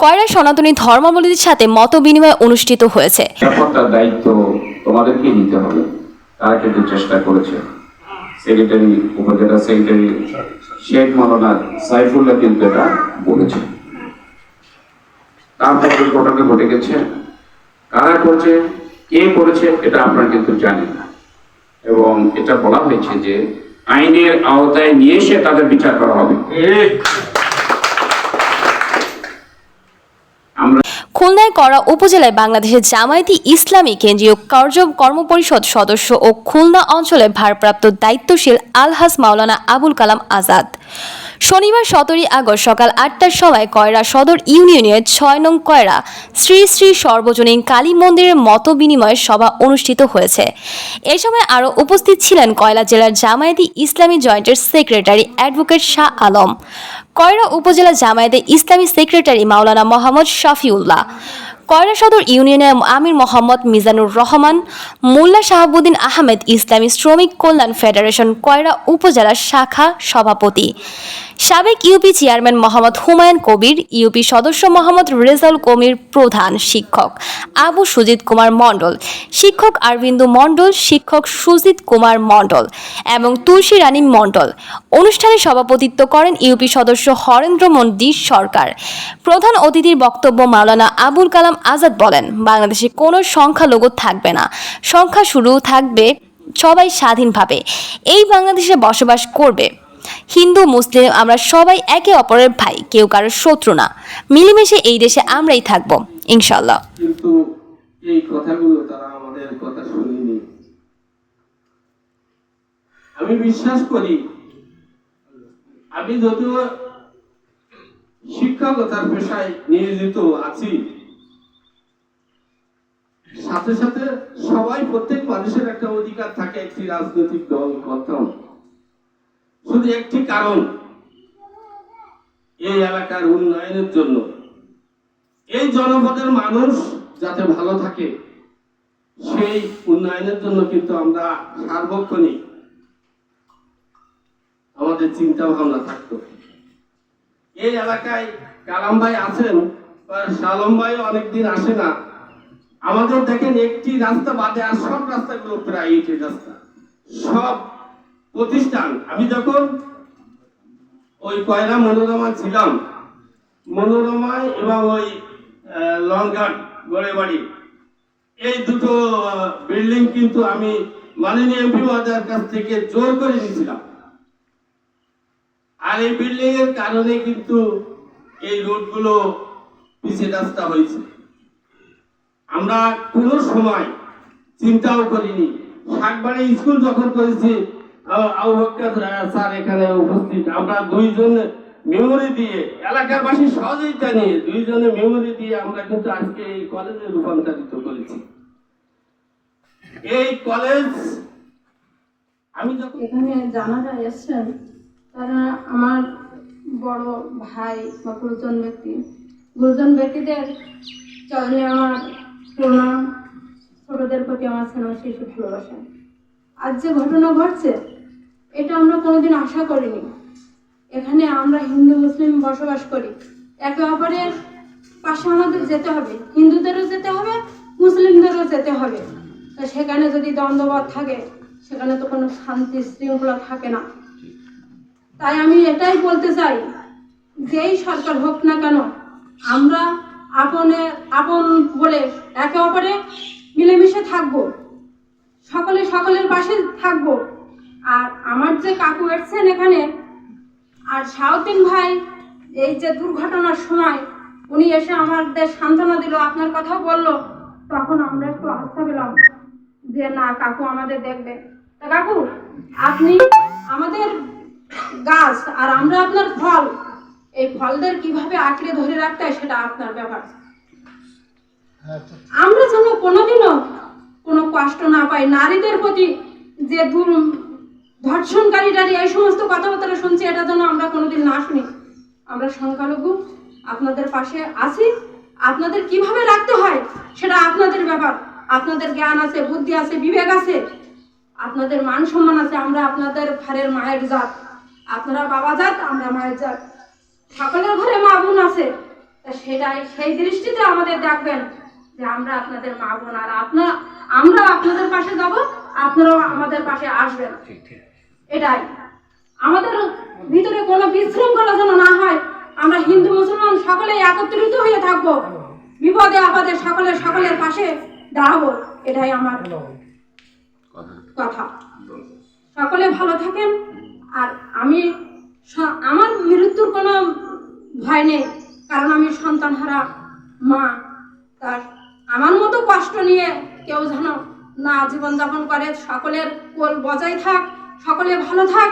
কয়রা সনাতনী ধর্মাবলম্বীদের সাথে মত বিনিময় অনুষ্ঠিত হয়েছে। নিরাপত্তার দায়িত্ব তোমাদেরকেই নিতে হবে। তারা কিন্তু চেষ্টা করেছে। সেক্রেটারি উপজেলা সেক্রেটারি শেখ মৌলানা সাইফুল্লাহ কিন্তু এটা বলেছে তারপর দুর্ঘটনা ঘটে গেছে কারা করছে কে করেছে এটা আপনারা কিন্তু জানেন না। এবং এটা বলা হয়েছে যে আইনের আওতায় নিয়ে এসে তাদের বিচার করা হবে আমরা খুলনায় করা উপজেলায় বাংলাদেশের জামায়াতি ইসলামী কেন্দ্রীয় কার্য কর্মপরিষদ সদস্য ও খুলনা অঞ্চলের ভারপ্রাপ্ত দায়িত্বশীল আলহাস মাওলানা আবুল কালাম আজাদ। শনিবার সতেরোই আগস্ট সকাল আটটার সময় কয়রা সদর ইউনিয়নের ছয় নং কয়রা শ্রী শ্রী সর্বজনীন কালী মন্দিরের মত বিনিময় সভা অনুষ্ঠিত হয়েছে। এ সময় আরও উপস্থিত ছিলেন কয়লা জেলার জামায়াতি ইসলামী জয়েন্টের সেক্রেটারি অ্যাডভোকেট শাহ আলম। কয়রা উপজেলা জামায়াতে ইসলামী সেক্রেটারি মাওলানা মোহাম্মদ শফিউল্লাহ। কয়রা সদর ইউনিয়নের আমির মোহাম্মদ মিজানুর রহমান, মোল্লা শাহাবুদ্দিন আহমেদ ইসলামী শ্রমিক কল্যাণ ফেডারেশন কয়রা উপজেলা শাখা সভাপতি। সাবেক UP chairman Mohammad Humayun Kabir, UP সদস্য মোহাম্মদ রেজাউল কমির প্রধান শিক্ষক আবু সুজিত কুমার মণ্ডল, শিক্ষক আরবিন্দু মণ্ডল, শিক্ষক সুজিত কুমার মণ্ডল এবং তুলসী রানী মণ্ডল। অনুষ্ঠানে সভাপতিত্ব করেন ইউপি সদস্য হরেন্দ্র মন্দি সরকার। প্রধান অতিথির বক্তব্য মাওলানা আবুল কালাম আজাদ বলেন, বাংলাদেশে কোনো সংখ্যালঘু থাকবে না। সংখ্যা শুরু থাকবে সবাই স্বাধীনভাবে। এই বাংলাদেশে বসবাস করবে। হিন্দু, মুসলিম, আমরা সবাই একে অপরের ভাই, কেউ কারোর শত্রু না। মিলেমিশে এই দেশে আমরাই থাকব ইনশাল্লাহ এই কথাগুলো তারা আমাদের কথা শুনেনি। আমি বিশ্বাস করি, আমি শিক্ষকতার পেশায় নিয়োজিত আছি সাথে সাথে সবাই প্রত্যেক মানুষের একটা অধিকার থাকে, একটি রাজনৈতিক দল, গঠন। শুধু একটি কারণ, এই এলাকার উন্নয়নের জন্য। এই জনপদের মানুষ যাতে ভালো থাকে, সেই উন্নয়নের জন্য কিন্তু আমরা সার্বক্ষণিক আমাদের চিন্তা ভাবনা থাকতো। এই এলাকায় কালাম ভাই আছেন শালম ভাই অনেকদিন আসে না। আমাদের দেখেন একটি রাস্তা বাদে আর সব রাস্তাগুলো প্রায় রাস্তা। সব প্রতিষ্ঠান। আমি যখন ওই কয়লা মনোরমা ছিলাম, মনোরমায় এবং ওই লংঘাট গড়ে বাড়ি এই দুটো বিল্ডিং কিন্তু আমি মাননীয় এমপি মহোদয়ের কাছ থেকে জোর করে নিয়েছিলাম। আর এই বিল্ডিং এর কারণে কিন্তু এই রোডগুলো পিছিয়ে রাস্তা হয়েছে। আমরা কোনো সময় চিন্তাও করিনি। শাকবাড়ি স্কুল যখন করেছি স্যার এখানে উপস্থিত। আমরা দুইজন মেমোরি দিয়ে এলাকার সহযোগিতা নিয়ে দুইজনে মেমোরি দিয়ে আমরা কিন্তু আজকে এই কলেজে রূপান্তরিত করেছি। এই কলেজ আমি যখন এখানে জানারা এসছেন তারা আমার বড় ভাই বা গুরুজন ব্যক্তি। গুরুজন ব্যক্তিদের চরণে আমার প্রণাম। ছোটদের প্রতি আমার স্নেহ শিশু ভালোবাসা। আজ যে ঘটনা ঘটছে, এটা আমরা কোনোদিন আশা করিনি। এখানে আমরা হিন্দু, মুসলিম বসবাস করি। একে অপরের পাশে আমাদের যেতে হবে। হিন্দুদেরও যেতে হবে, মুসলিমদেরও যেতে হবে। তো সেখানে যদি দ্বন্দ্ববাদ থাকে, সেখানে তো কোনো শান্তি শৃঙ্খলা থাকে না। তাই আমি এটাই বলতে চাই, যেই সরকার হোক না কেন, আমরা আপনে, আপন বলে একে অপরে মিলেমিশে থাকব। সকলে সকলের পাশে থাকব। আর আমার যে কাকু এসছেন এখানে, আর শাহদ্দিন ভাই, এই যে দুর্ঘটনার সময় উনি এসে আমাদের সান্ত্বনা দিল, আপনার কথাও বলল, তখন আমরা একটু আস্থা পেলাম যে না, কাকু আমাদের দেখবে। তা কাকু, আপনি আমাদের গাছ আর আমরা আপনার ফল এই ফলদের কীভাবে আঁকড়ে ধরে রাখতে হয় সেটা আপনার ব্যাপার। আমরা যেন কোনোদিনও কোনো কষ্ট না পাই নারীদের প্রতি যে ধর্ষণকারীটারি এই সমস্ত কথাবার্তা শুনছি এটা যেন আমরা কোনোদিন না শুনি। আমরা সংখ্যালঘু আপনাদের পাশে আছি। আপনাদের কীভাবে রাখতে হয় সেটা আপনাদের ব্যাপার। আপনাদের জ্ঞান আছে বুদ্ধি আছে বিবেক আছে আপনাদের মান সম্মান আছে আমরা আপনাদের ঘরের মায়ের জাত। আপনারা বাবা জাত আমরা মায়ের জাত। সকলের ঘরে মা বোন আছে। সেটাই সেই দৃষ্টিতে আমাদের দেখবেন যে আমরা আপনাদের মা বোন আর আপনার আমরা আপনাদের পাশে যাব আপনারাও আমাদের পাশে আসবেন। এটাই। আমাদের ভিতরে কোনো বিশৃঙ্খলা যেন না হয় আমরা হিন্দু মুসলমান সকলে একত্রিত হয়ে থাকব। বিপদে আপদে সকলে সকলের পাশে দাঁড়াবো। এটাই আমার কথা। সকলে ভালো থাকেন আর আমি আমার ভয় নেই, কারণ আমি সন্তান হারা মা। তার আমার মতো কষ্ট নিয়ে কেউ যেন না জীবনযাপন করে, সকলের কোল বজায় থাক, সকলে ভালো থাক।